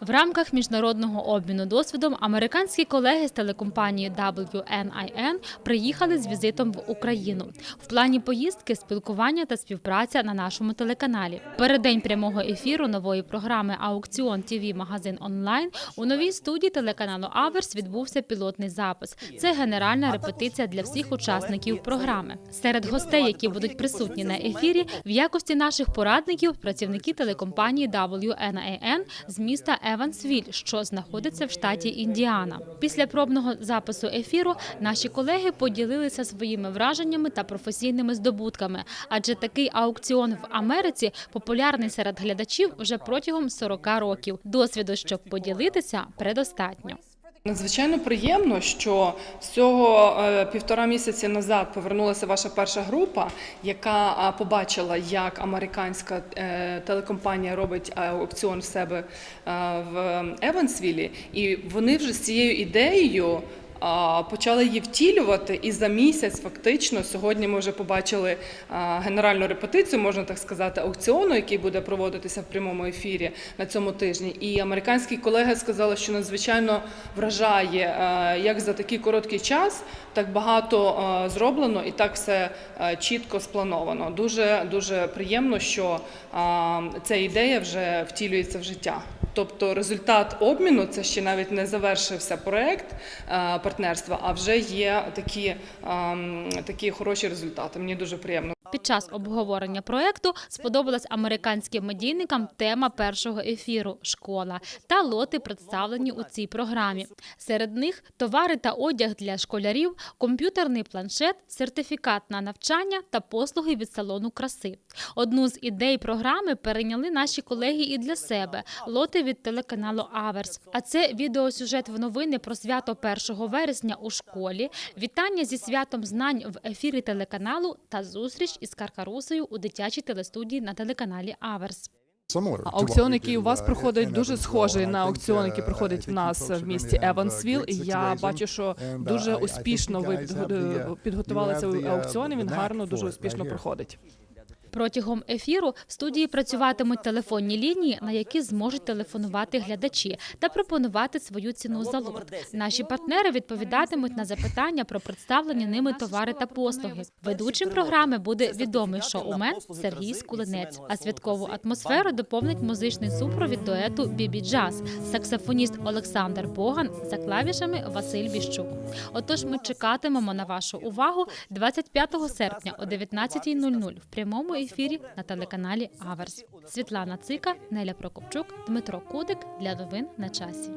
В рамках міжнародного обміну досвідом американські колеги з телекомпанії WNIN приїхали з візитом в Україну. В плані поїздки спілкування та співпраця на нашому телеканалі. Переддень прямого ефіру нової програми Аукціон ТВ магазин онлайн у новій студії телеканалу Аверс відбувся пілотний запис. Це генеральна репетиція для всіх учасників програми. Серед гостей, які будуть присутні на ефірі, в якості наших порадників працівники телекомпанії WNIN з міста Евансвіль, що знаходиться в штаті Індіана. Після пробного запису ефіру наші колеги поділилися своїми враженнями та професійними здобутками, адже такий аукціон в Америці популярний серед глядачів вже протягом 40 років. Досвіду, щоб поділитися, предостатньо. Надзвичайно приємно, що з цього півтора місяці назад повернулася ваша перша група, яка побачила, як американська е, телекомпанія робить е, аукціон в себе е, в Евансвілі, і вони вже з цією ідеєю. Почали її втілювати, і за місяць фактично сьогодні ми вже побачили генеральну репетицію, можна так сказати, аукціону, який буде проводитися в прямому ефірі на цьому тижні. І американські колеги сказали, що надзвичайно вражає, як за такий короткий час так багато зроблено і так все чітко сплановано. Дуже дуже приємно, що ця ідея вже втілюється в життя. Тобто результат обміну це ще навіть не завершився проект е, партнерства, а вже є такі, ем, такі хороші результати. Мені дуже приємно. Під час обговорення проекту сподобалась американським медійникам тема першого ефіру школа та лоти представлені у цій програмі. Серед них товари та одяг для школярів, комп'ютерний планшет, сертифікат на навчання та послуги від салону краси. Одну з ідей програми перейняли наші колеги і для себе лоти від телеканалу Аверс. А це відеосюжет в новини про свято 1 вересня у школі, вітання зі святом знань в ефірі телеканалу та зустріч із Каркарусою у дитячій телестудії на телеканалі Аверс. Аукціон, який у вас проходить, дуже схожий на аукціон, який проходить в нас в місті Евансвіл. І я бачу, що дуже успішно ви підго- підготували цей аукціон. і Він гарно, дуже успішно проходить. Протягом ефіру в студії працюватимуть телефонні лінії, на які зможуть телефонувати глядачі та пропонувати свою ціну за лот. Наші партнери відповідатимуть на запитання про представлені ними товари та послуги. Ведучим програми буде відомий шоумен Сергій Скулинець. А святкову атмосферу доповнить музичний супровід дуету Бібі Джаз, саксофоніст Олександр Боган за клавішами Василь Біщук. Отож, ми чекатимемо на вашу увагу 25 серпня о 19.00 в прямому ефірі на телеканалі Аверс. Світлана Цика, Неля Прокопчук, Дмитро Кудик для новин на часі.